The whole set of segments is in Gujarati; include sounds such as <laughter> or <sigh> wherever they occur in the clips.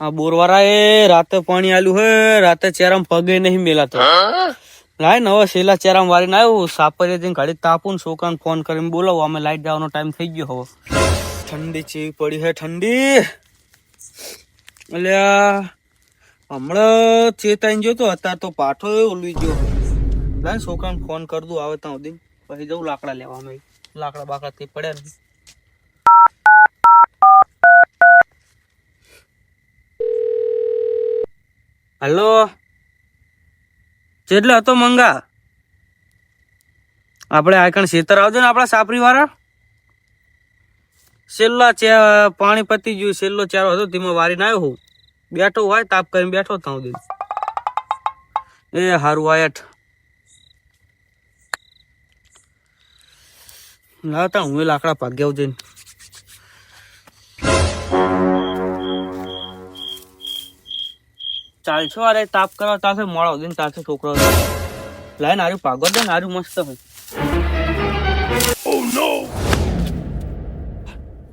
આ બોરવારા એ રાતે પાણી આલ્યું હે, રાતે ચેરામ પગે નહીં મેલાતો. લાય ને હવે શેલા ચેરામ વારીને આવ્યું સાપરે જઈને ગાડી તાપું છોકરાને ફોન કરીને બોલાવો, અમે લાઈટ જવાનો ટાઈમ થઈ ગયો હવે. ઠંડી ચીવી પડી હે, ઠંડી. અલ્યા, હમણાં ચેતાઈને જોતો અત્યારે તો પાઠો ઓલવી ગયો. લાય છોકરાને ફોન કરી દઉં, આવે ત્યાં સુધી. પછી જવું લાકડા લેવા અમે. લાકડા બાકડા તે પડ્યા ને હલો. જેટલો હતો મંગા? આપણે આકણ શેતર આવજો ને આપણા સાપરી વાળા છેલ્લા પાણી પતી ગયું છેલ્લો ચારો હતો, તેમાં વારીને આવ્યો હું. બેઠો હોય, તાપ કરીને બેઠો થાઉં હું એ હારું આયઠ લાવતા હું એ લાકડા ભાગ્યા જઈને ચાલશો? અરે તાપ કરવા તાસે મોડો દિન તાસે છોકરો લાઈન આર્યું પાગો દે હારું મસ્ત હોય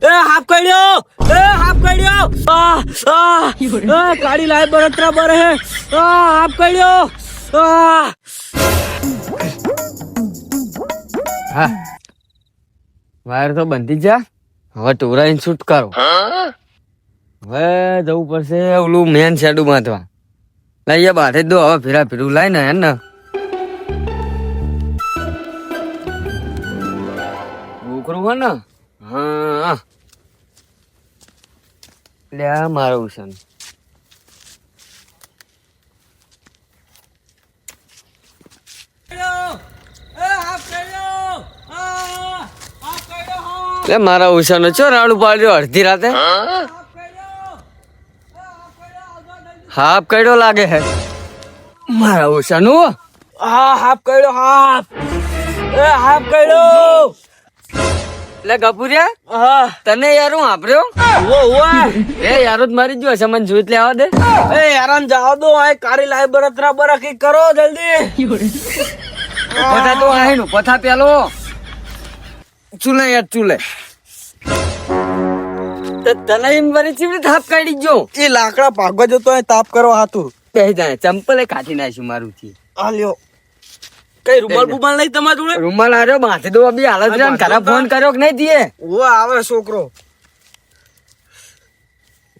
એ હાફ કાઢ્યો એ હાફ કાઢ્યો આ આ લાય બરે હે. આ હાફ કાઢ્યો આ. હા. વાયર તો બંધી જ જા. હવે ટોરાઈને શૂટ કરો. હવે જવું પડશે ઓલું મેન શેડું બાંધવા. લઈએ જ દો હવે ફેરા ફેરું લાય ને હે ને. છોકરું ને? હા. લે આ મારો ઉશન લે મારા ઉષાનો ચો રાડું પાડ્યો અડધી રાતે? હાફ કયડો લાગે હે. મારા ઓશાનો હા હાફ કયડો હાફ. એ હાફ કાઢ્યો લે ગપુરિયા હા. તને યાર હું આપ્યો ઓ ઓ એ યાર જ મારી જો છે મને જોઈત લેવા દે. એ યારાન જાઓ દો આ કાળી લાઈ બરતરા બરા કી કરો જલ્દી. પથા તો આહીનું પથા પેલો. ચૂલે યાર ચૂલે. તો તને એમ વરી ચીવડી થાપ કાઢી જો એ લાકડા ભાગવા જતો હોય તાપ કરવા હાતું બે જાય ચંપલે કાઢી નાખ્યું મારું થી. આ લ્યો. કઈ રૂમાલ બુમાલ નહીં તમારા જોડે? રૂમાલ આર્યો માથે દો બી હાલત રહ્યા ને. ઘરે ફોન કર્યો કે નહીં દીએ? ઓ આવે છોકરો.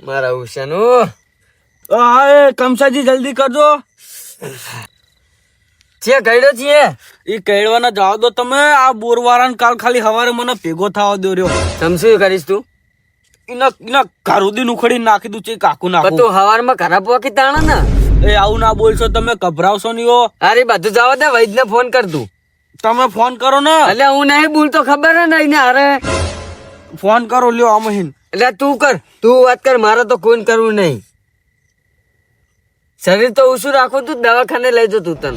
મારા ઉષાનું. હા એ કમસાજી જલ્દી કરજો. છે ગયડો છે એ? કહેવાના જવા દો તમે. આ બોરવાળાને કાલ ખાલી હવારે મને ભેગો થવા દો રહ્યો. તમ શું કરીશ તું? એના ઘરુદી ઉખડી નાખી દઉં છે કાકુ નાખું. તું હવારમાં ખરાબ પોકી તાણા ને. એ આવું ના બોલશો તમે ગભરાવશો નહીં હો. અરે બધું જવા દે વૈદ ને ફોન કર દઉં તમે ફોન કરો ને. એટલે હું નહીં બોલતો ખબર હે નહીં અરે ફોન કરો લ્યો આમહીન એટલે તું કર તું વાત કર મારે તો કોઈ કરવું નહીં. શરીર તો ઓછું રાખો તું દવાખાને લઈ જતું તને.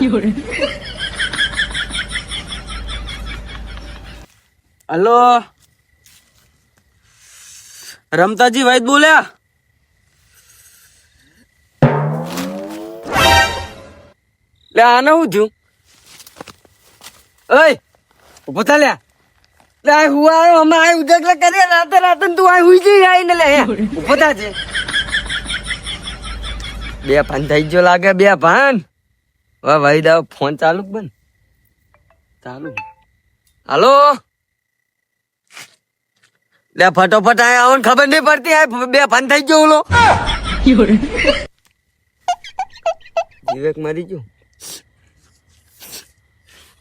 હલો? રમતાજી વૈદ બોલ્યા? લે, આને હું થયું? ઓય, ઊભો થા લ્યા. લે, આ હું આવ્યો? અમે આ ઉજાગરા કરીએ, રાતે રાતે તું આ હુઈ જઈ આઈ ને લે ઊભો થા છે બે પાન થઈ ગયો લાગે, બે ભાન. વાહ ભાઈ દા ફોન ચાલુ બન ચાલુ. હાલો? લે, ફટોફટ આયા આવો ખબર નહીં પડતી આ બે ફન થઈ ગયો ઓલો. વિવેક મરી ગયો.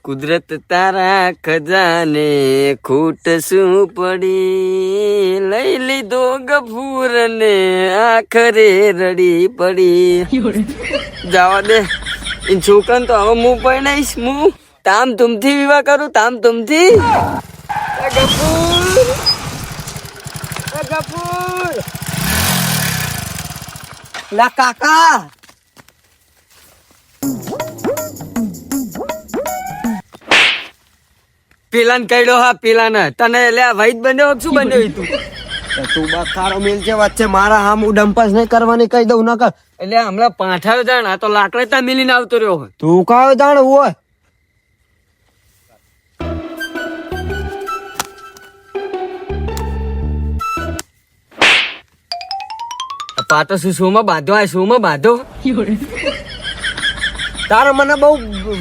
કુદરત તારા ખજાને ખૂટ શું પડી? લઈ લીધો ગફૂર ને આખરે રડી પડી. જવા દે. એ છોકરાને તો હવે હું પરણાઈશ હું તામ તુમથી વિવાહ કરું તામ તુમથી ગફૂર ગફૂર લા કાકા પેલાને કઈડો હા પેલાને તને લે વૈદ બન્યો શું બન્યો તું તું બા તારો મેલ છે વચ્ચે મારા હામ ડંપાસ નહીં કરવાની કહી દઉં ના કર એટલે હમણાં પાઠાયો જાણ આ તો લાકડે ત્યાં મિલીને આવતો રહ્યો હોય તું કાયો જાણ હોય પાટો શું શોમાં બાંધો? આ શોમાં બાંધો? તારો મને બહુ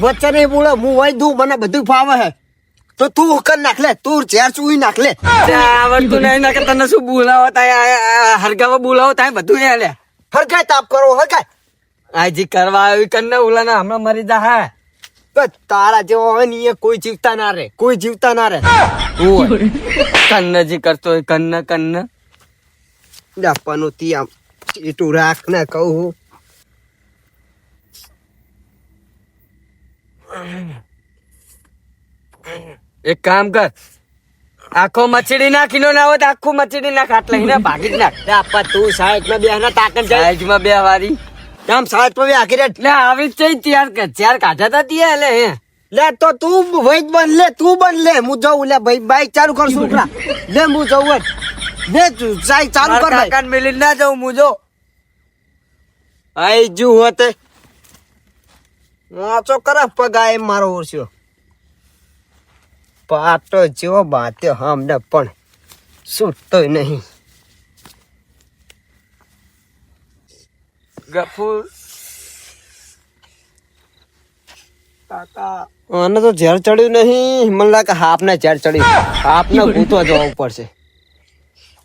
વચ્ચે નહીં બોલે હું હોય દઉં મને બધું ફાવે હે. તો તું કર નાખ લે તું ચેર ચૂઈ નાખ લે. આવડતું નહીં નાખે તને શું બોલાવો તાય? હરગાવા બોલાવો તાય બધું એ લે. હરગાય તાપ કરો હરગાય. આજી કરવા આવી કન્ને ઓલાના હમણાં મરી જા હા. તો તારા જેવો હોય ને એ કોઈ જીવતા ના રે કોઈ જીવતા ના રે કન્ન જી કરતો હોય કન્ન કન્ન. ડપ્પાનું તી આમ એટલું રાખ ને કહું એક કામ કર. આખો મચડી નાખીનો ના હોય આખું મચડી નાખ આટલે હિને ભાગી નાખ. તે આપા તું સાહેબમાં બેહ ના તાકન સાહેબમાં બે વારી. આમ સાહેબ પર આખી રે એટલે આવી જ છે ત્યાર કે ચાર કાઢા તા ત્યાં લે હે. લે તો તું વૈદ બન લે તું બન લે. હું જઉં લે ભાઈ બાઈક ચાલુ કર છોકરા. લે હું જઉં જ. તું સાઈ ચાલુ કર ભાઈ. કાકાને મિલી ના જાઉં મુજો આઈ જુ હોતે. વાંચો કરે પગાય મારો ઓરસ્યો. પાટો જેવો બાત્યો હમને પણ છૂટતોય નહીં. ગફુર. તો ઝેર ચડ્યું નહીં. મને લાગે હાફ ને ઝેર ચડ્યું. હાફને ગૂંથવા જવું પડશે.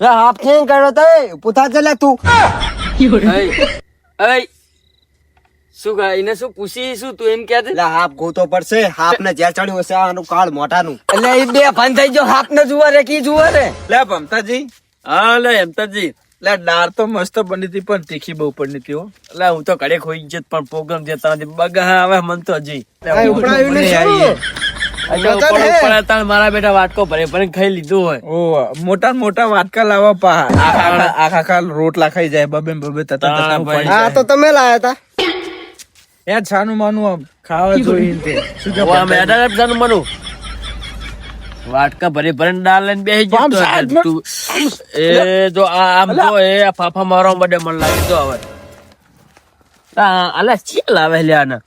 હાફ કેમ કર્યો તે. પૂછા છે તું અય શું એને શું પૂછી શું તું એમ કે હાફ ગોતો પડશે. હાફ ને ઝેર ચડ્યું હશે આનું કાળ મોટાનું એટલે એ બે ફન થઈ ગયો હાફ ને જુઓ રે કી જુવા રે લે ભમતાજી હા લે હેમતાજી લે દાળ તો મસ્ત બની હતી પણ તીખી બહુ પડી હતી એટલે હું તો કડે ખોઈ જ પણ પ્રોગ્રામ જતા નથી બગા આવે મન તો હજી. મારા બેટા વાટકો ભરે ભરે ખાઈ લીધું હોય. ઓ મોટા મોટા વાટકા લાવવા પા. આખા આખા આખા રોટલા ખાઈ જાય બબે બબે તતા તતા હા તો તમે લાયા હતા એ છાનું માનું ખાવા જોઈએ તે. શું કે વાટકા ભરી ભરીને દાળ લઈને બેસી જતો. તું એ જો આ આમ જો એ ફાફા મારવા માટે મને લાગી તો હવે આ અલા ચીલ આવે લે આને?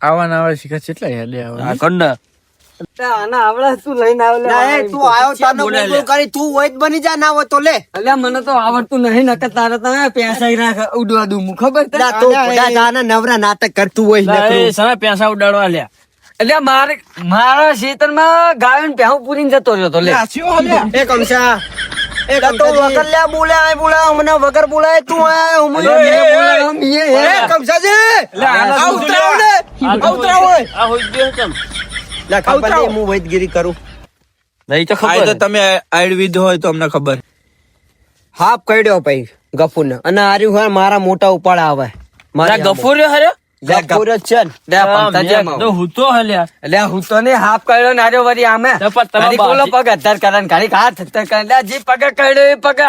આવા ના આવે શીખા કેટલા યાદ આવે આ કંડ. આના આવડે તું લઈને આવે તું આવ્યો તને બોલે કરી તું હોય બની જા ના હોય તો લે. અલ્યા મને તો આવડતું નહીં નકર તારે તમે પૈસા રાખ ઉડવા દઉં હું ખબર છે? લા, તું નવરા નાટક કરતું હોય પૈસા ઉડાડવા લ્યા. એટલે મારે મારા ખેતરમાં ગાયો પહેવું પૂરીને જતો રહ્યો તો લે. એ કમસા તો વગર લે બોલે આય મને વગર બોલાય તું આય હું મને બોલાય. એ, આ શું ઉતરાવ ને આ આ હોય ગયો તમ લા, ખબર નહીં હું વૈદગીરી કરું. નહીં તો ખબર. તો તમે આયુર્વેદ હોય તો અમને ખબર. હાફ કર્યો ભાઈ ગફુર ને અને આર્યું હોય મારા મોટા ઉપાડ આવે મારા ગફુર હર્યો? ગફુર છે ને. હું તો હલ્યા એટલે હું તો નહીં હાફ કર્યો ને આર્યો આમે. પગ અધર કરે ને ઘડીક હાથ અધર કરે. એટલે જે પગે કર્યો એ પગે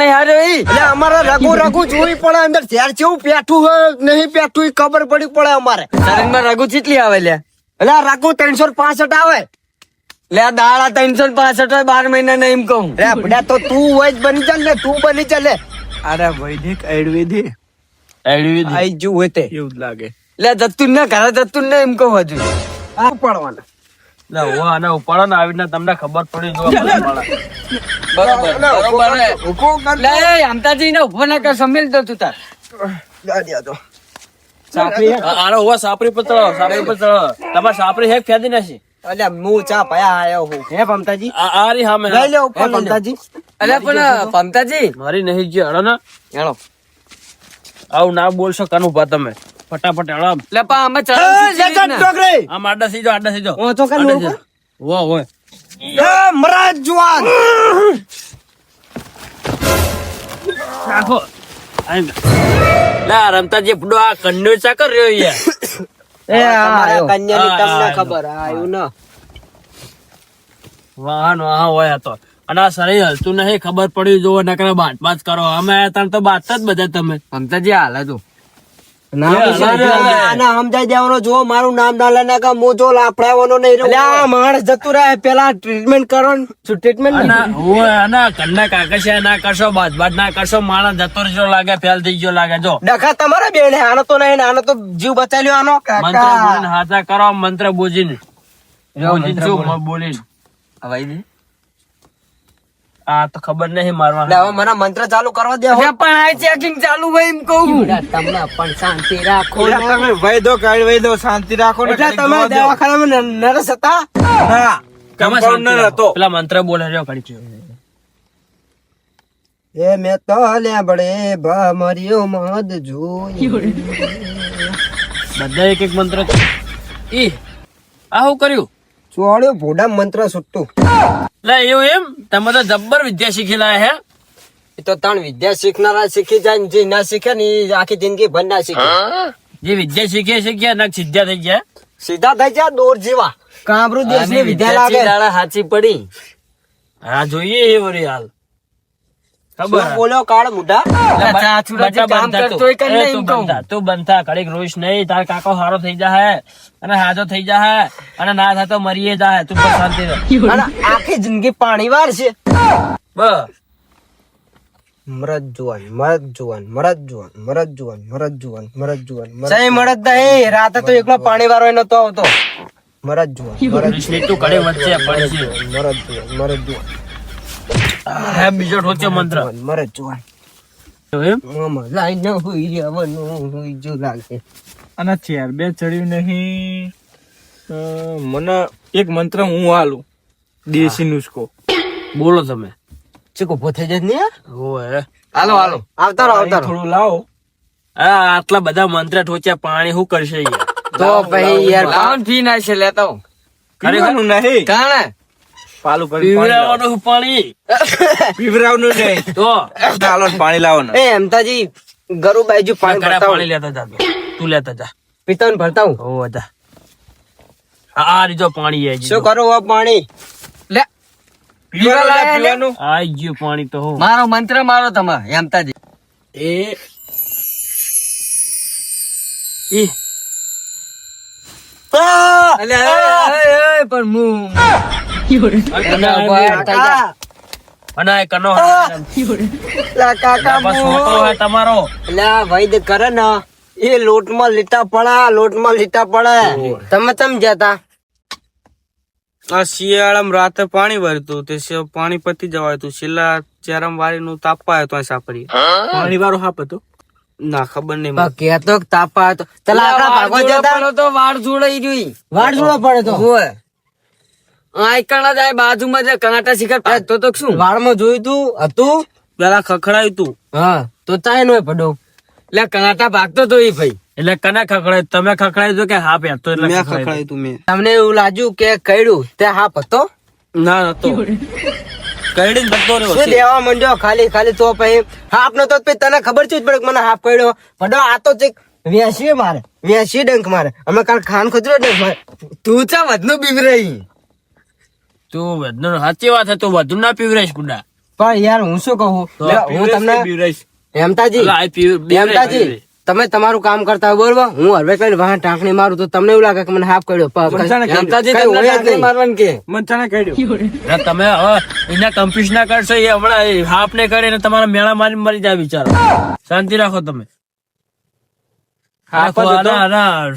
નહીં હાર્યો ઈ. એટલે અમારે રઘુ રઘુ જોવી પડે અંદર ઝેર જેવું પેઠું હોય નહીં પેઠું ખબર પડી પડે અમારે. શરીરમાં રઘુ ચીટલી આવે લે. એટલે આ રઘુ ત્રણસો પાસઠ આવે. લે આ દાડા ત્રણસો પાસઠ હોય બાર મહિના ને એમ કહું. રે બધા તો તું હોય જ બની ચાલ ને તું બની ચાલે લે. અરે વૈદિક આયુર્વેદિક. આયુર્વેદ આઈ જુ હોય તે. એવું જ લાગે. લે જતું ને ઘરે જતું ને એમ કહું હજુ. આ પડવાના ના હું આને ઉપાડો ને આવી રીતના તમને ખબર પડી જો બરોબર બરોબર. હે. લે અમતાજી ને ઊભો ના કર સમેલ તો તું તાર તો આનો હોવા સાપરી પર ચડો સાપરી પર ચડો તમારે સાપરી હેક ફેંદી નાખી? અલ્યા હું ચા ભયા આયો હું. હે પમતાજી આ આ રહી સામે. લઈ લે ઉપર પમતાજી અરે પણ પમતાજી મારી નહીં જે હળો ને. હેલો આવું ના બોલશો કાનું તમે. ફટાફટ હળો. લે પણ અમે એ, જગત ટોકરી આમ આડા સીજો આડા સીજો હું તો વો એ મરાજ જુવાન. આમ. લા રમતા જે ફૂડો આ કંડો ચા કર રહ્યો યાર <coughs> એ કન્યાની તમને ખબર આયું ના. વાહન વાહન હોય તો. અને આ શરીર હલતું નહીં ખબર પડી જો નકરા બાત બાત કરો. અમે તમે તો બાત જ બધા તમે. મમતાજી હાલ હતું સમજાઈ દેવાનો જો મારું નામ ના લે નાખા મોજો લાફડાવાનો નહીં રહું. માણસ જતું રહે પેલા ટ્રીટમેન્ટ કરો ટ્રીટમેન્ટ અને હોય કાકસિયા ના કરશો બાત ના કરશો માણસ જતો રહ્યો લાગે ફેલ થઈ ગયો લાગે જો. ડખા તમારા બેન આનો તો નહીં આનો તો જીવ બચાવ્યો આનો. મંત્ર બોલીને હાથા કરો મંત્ર બોજીને બોલીને. આ તો ખબર નહીં મારવા. હવે મને મંત્ર ચાલુ કરવા દે પણ આ ચેકિંગ ચાલુ હોય એમ કહું. તમે પણ શાંતિ રાખો તમે વહી દો કાઢી વહી દો શાંતિ રાખો ને એટલે તમે. દવાખાનામાં ન- હતા? ના કમ્પાઉન્ડર હતો. પેલા મંત્ર બોલે રહ્યો ઘડીક એ મેં તો લેબડે ભમર્યો મદ જોઈ. બધા એક એક મંત્ર. ઈ આ કર્યું? ચોળ્યો ભોડા મંત્ર છૂટતું લે એવું એમ? તમે તો જબ્બર વિદ્યા શીખેલા હે. એ તો ત્રણ વિદ્યા શીખનારા શીખી જાય ને જે ના શીખે ને એ આખી જિંદગી ભર ના શીખે. જે વિદ્યા શીખે શીખ્યા ના સીધા થઈ ગયા. સીધા થઈ ગયા દોર જેવા. કામરૂ દેશની વિદ્યા લાગે. સાચી પડી. હા જોઈએ એ વરી હાલ. ખબર? કાળ મુઢા એટલે ચાચુડા જે બટા કામ કરતો હોય તું. કરીને એ એમ તું કહું. બંધ થા, તું બંધ થા ઘડીક રોઈશ નહીં તાર કાકો હારો થઈ જાય અને હાજો થઈ જાય અને ના થાય તો મરીએ જાય તું બસ શાંતિ રહે. અને આખી જિંદગી પાણી વાર છે. બસ. મરદ જુવાન મરદ જુવાન મરદ જુવાન મરદ જુવાન મરદ જુવાન મરદ જુવાન સહી મરદ નહીં રાતે તો એકલો પાણી વાળો નતો આવતો. મરદ જુવાન મરદ તું ઘડી વચ્ચે પડી છે મરદ જુવાન મરદ જુવાન. હે બીજો ઠોચ્યો મંત્ર. મરદ જુવાન. ન અને ચેર બે ચડ્યું નહીં. મને એક મંત્ર હું હાલું દેશી નુસ્ખો. બોલો તમે. ચીકો પોતે જ નહીં ઓય હાલો હાલો. આવતા રહો આવતા થોડું લાવો. હા આટલા બધા મંત્ર ઠોચ્યા પાણી શું કરશે યાર? તો ભાઈ યાર લાવન ફી ના છે લેતા પીવાનું નહીં. કાણે? પાલું કરી પાણી પીવડાવવાનું પાણી. પીવડાવવાનું નહીં. તો. ચાલો પાણી લાવો એ એમતાજી ગરુ બાજુ પાણી ભરતા પાણી લેતા જા તું. લેતા જા. પિતાને ભરતા હું ઓ જા. આ રીજો પાણી આવી શું કરો આ પાણી? લે. પીવાનું? આઈ ગયું પાણી તો હું મારો મંત્ર મારો તમારે. એમતાજી ઈ. એ, પણ હું અને કનો કાકા બસ છોકરો હે તમારો લા વૈદ કરે ને એ લોટમાં લીટા પડા લોટમાં લીટા પડે તમે તમ જતા આ શિયાળામાં રાતે પાણી ભરતું તે. પાણી પતી જવાય તું છેલ્લા ચેરમ વાળી નું તાપા આવ્યો તો સાપરી પાણી વાળો હાપ હતો ના ખબર નહીં કેતો તાપા હતો તલા આપડા વાળ જતા તો વાળ જોડાઈ જોઈ વાડ જોડો પડે તો. હોય આઈકણ જ આ બાજુમાં જે કાંટા શિખર પાડતો તો શું? વાળમાં જોયું તું? હતું? પેલા ખખડાયું તું. હા તો ચાય નો પડો લે કાંટા ભાગતો તો એ ભાઈ. એટલે કને ખખડાય? તમે ખખડાય તો કે હા પહેરતો એટલે મેં ખખડાયું તું મેં. તમને એવું લાગ્યું કે કઈડું તે હાપ હતો? ના નતો. કઈડી જતો રહ્યો શું દેવા મંજો ખાલી ખાલી તો પછી હાફ નતો તો પછી તને ખબર છે પડે મને હાફ કઈડ્યો પડો આ તો ચેક વેસી મારે વ્યાસી ડંક મારે. અમે કાલ ખાન ખોજરો ડંક મારે તું ચા વધુ બીવરાઈ તું વધુ સાચી વાત છે તું વધુ ના પીવરાઈશ ગુડા પણ યાર હું શું કહું? હું તમને હેમતાજી હેમતાજી તમે તમારું કામ કરતા હોય બરોબર? હું હરવે કઈ વાહન ટાંકણી મારું તો તમને એવું લાગે કે મને હાફ કર્યો. પંચાને હેમતાજી કઈ હોય જ નહીં. મારવાનું કે? તમે હવે એના કન્ફ્યુઝ ના કરશો એ હમણાં હાફ ને કરીને તમારા મેળા મારી મરી જાય વિચારો શાંતિ રાખો તમે.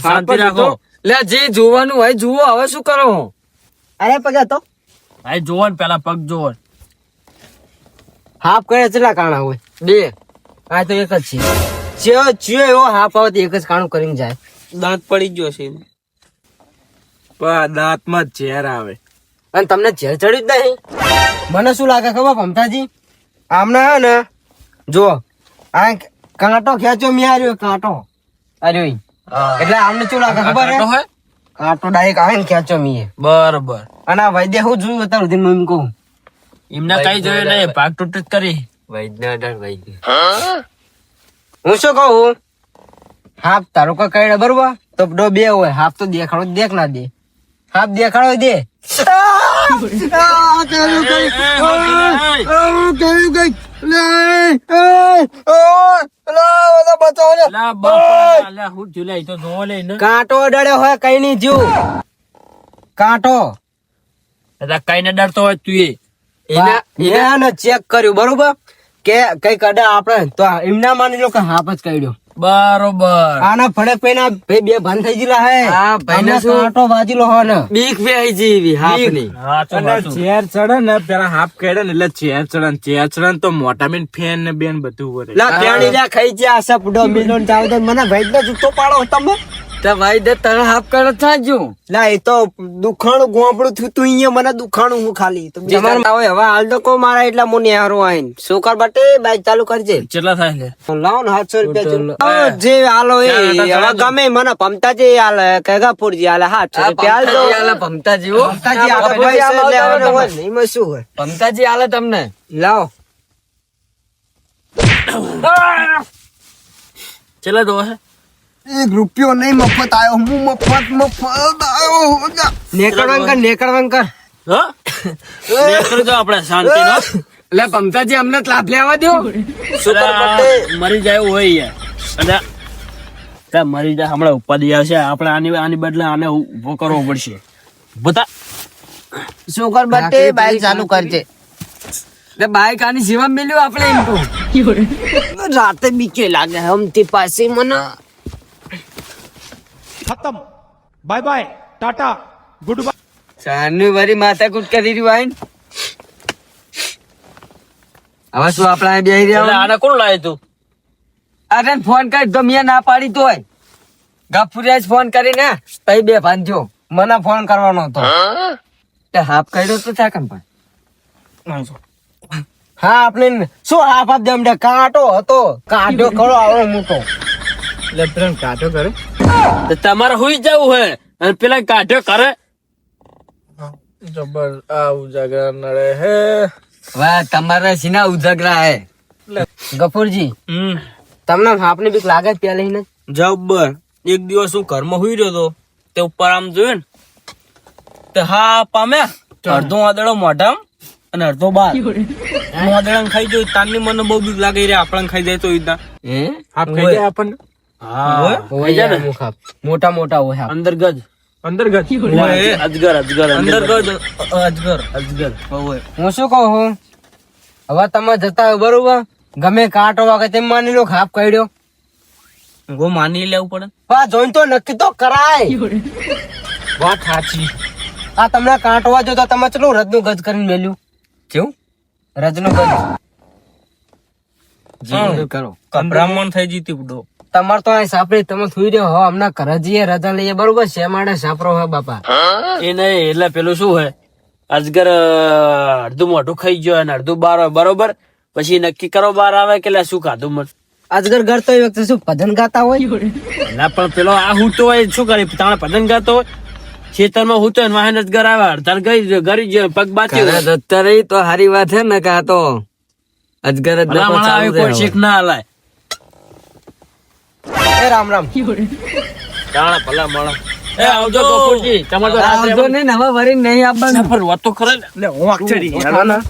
શાંતિ રાખો. લે જે જોવાનું હોય જુઓ હવે શું કરો? અરે પગા તો ભાઈ જોવો ને પેલા પગ જોવો. હાફ કરે કેટલા કાણા હોય. બે. આ તો એક જ છે. ચિયો ચિયો એવો હાફ આવે એક જ કાણું કરીને જાય. દાંત પડી ગયો છે પણ દાંતમાં ઝેર આવે. અને તમને ઝેર ચડ્યું જ નહીં. મને શું લાગે ખબર ભમતાજી? આમને હે ને જો આ કાંટો ખેંચો મેં આર્યો કાંટો અરે એટલે આમને શું લાગે ખબર કાંટો હોય? કાંટો ડાયરેક્ટ આવે ને ખેંચો મીએ. બરોબર. અને વૈદ્ય હું જોયું અત્યાર સુધી હું કહું. એમને કઈ જોયું નહીં ભાગ તૂટ કરી. વૈદ્ય અઢાર વૈદ્ય. હું? શું કહું? હાફ તારો કઈ કઈ બરોબર? તો ડો બે હોય હાફ તો દેખાડો દેખ ના દે. હાફ દેખાડો દે. કાંટો અડાડ્યો હોય કઈ નહીં જીવ કાંટો. કઈ ને ડરતો હોય તું એ. એને ચેક કર્યું બરોબર? કે કઈ અડા આપણે તો એમના માની લો કે હાફ જ કાઢ્યો. બરોબર. આના ફડે પૈના ભાઈ બે ભાન થઈ ગયેલા હે. હા, ભાઈ ને શું? કાંટો વાજેલો હો ને. બીક વેહી જેવી હાફની ની. અને ચેર ચડે ને પેલા હાફ કેડે ને એટલે ચેર ચડે ને ચેર ચડે તો મોટા બેન ફેન ને બેન બધું વરે લા પ્યાણી જા ખાઈ જા આશા પુડો મિલોન ચાવ તો મને ભાઈ ને જૂતો પાડો તમે. તો ભાઈ દે તને હાફ કરો થાજો. ના એ તો દુખાણું ગોંપડું થયું તું અહીંયા મને દુખાણું હું ખાલી. તો તમારે હવે હવે હાલ તો કો મારા એટલા મોની હારો આઈન. સોકાર બટે બાઈક ચાલુ કરજે. કેટલા થાય છે? લાવ ને સાતસો રૂપિયા જે હાલો એ. હવે ગમે મને પમતા જે હાલે કેગાપુર જે હાલ સાતસો રૂપિયા હાલ દો. આલે ભમતા જેવો પમતાજી આપણે પૈસા લેવાના હોય એમાં શું હોય? પમતાજી આલે તમને. લાવ. ચલા દો છે? એક રૂપિયો નહીં મફત આવ્યો હું મફત મફત આવ્યો નેકળવાન કર નેકળવાન કર હા? આપણે શાંતિ નો એટલે ભમતાજી અમને લાભ લેવા દો મરી જાય હોય યાર. અને મરી જાય હમણાં ઉપાધિ આવશે. આપણે આની આની બદલે આને ઊભો કરવો પડશે. બધા શું બાટે બાઈક ચાલુ કરજે. એટલે બાઈક આની સેવા મેલ્યું આપણે એમ <laughs> રાતે બીકે લાગે હમતી પાસે મને ખતમ. Bye bye tata good bye Sanu વરી માથાકૂટ કરી રહ્યું આઈન હવે શું આપણે બેહી આને કોણ લાવે તું? અરે ફોન કર તો મેં ના પાડી તોય ગફુરિયા ફોન કરીને તઈ બે ભાંજો મને ફોન કરવાનો હતો. હાફ કર્યો તો થાકન પણ? હા આપણે શું હાફ આપ દમ કાંટો હતો કાંટો કરો આવો મોટો એટલે કાંટો કરે તો તમારે હુઈ જવું હે? અને પેલા કાઢ્યો કરે. જબર આ ઉજાગરા નડે હે. વાહ તમારા સીના ઉજાગરા હે. ગફુરજી તમને હાફની બીક લાગે પેલી ને? જબ્બર એક દિવસ હું ઘરમાં હુઈ રહ્યો તો તે ઉપર આમ જોયું ને તે હા પામે. અડધો આદડો મોઢામ અને અડધો બાર. વાદળા ખાઈ જોયું. તારની મને બહુ બીક લાગી રહી આપણને ખાઈ જાય તો ઈદના હે? આપ ખાઈ જાય આપણને? હા. મોટા મોટા હોય. અંદર ગજ અંદર ગજ અજગર અજગર અંદર ગજ અજગર. અજગર. હું શું કહું હું? હવે તમે જતા હોય બરોબર? ગમે કાંટો વાગે તેમ માની લો ખાપ કાઢ્યો હું માની લેવું પડે. હા જોઈને તો નક્કી તો કરાય. વાત સાચી. આ તમને કાંટો વાજો તો તમે ચલો રજનું ગજ કરીને મેલ્યું? કેવું રજનું ગજ. જી કરો. બ્રાહ્મણ થઈ જીતી પડો તમાર તો આ સાપરી તમે સુઈ રહ્યો હો હમણાં ઘરે જઈએ રજા લઈએ. બરોબર શેમાડે સાપરો હે બાપા. એ નહીં એટલે પેલું શું હોય? અજગર અડધું મોઢું ખાઈ ગયો અને અડધું બાર હોય. બરોબર? પછી નક્કી કરો બાર આવે કે શું ખાધું મન? અજગર ઘર તો એ વખતે શું ભજન ગાતા હોય? ના પણ પેલો આ હૂતો હોય શું કરે? તાણે ભજન ગાતો હોય? ખેતરમાં હોય ને વાહન અજગર આવે અડધાર ગઈ ગરી ગયો પગ બાચી અત્યારે તો હારી વાત છે ને કે આ તો? અજગર જ કોઈ શીખ ના હલાય. એ રામ રામ. <laughs> તાણે ભલા માણસ. એ આવજો કપૂરજી તમારે તો રાત્રે આવજો ને નવા ભરી નહીં આપવાનું. પર વાત તો ખરે ને. હું ના.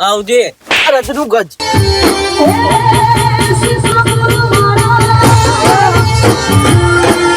આવજે. આ રજનું ગજ. Thank amor,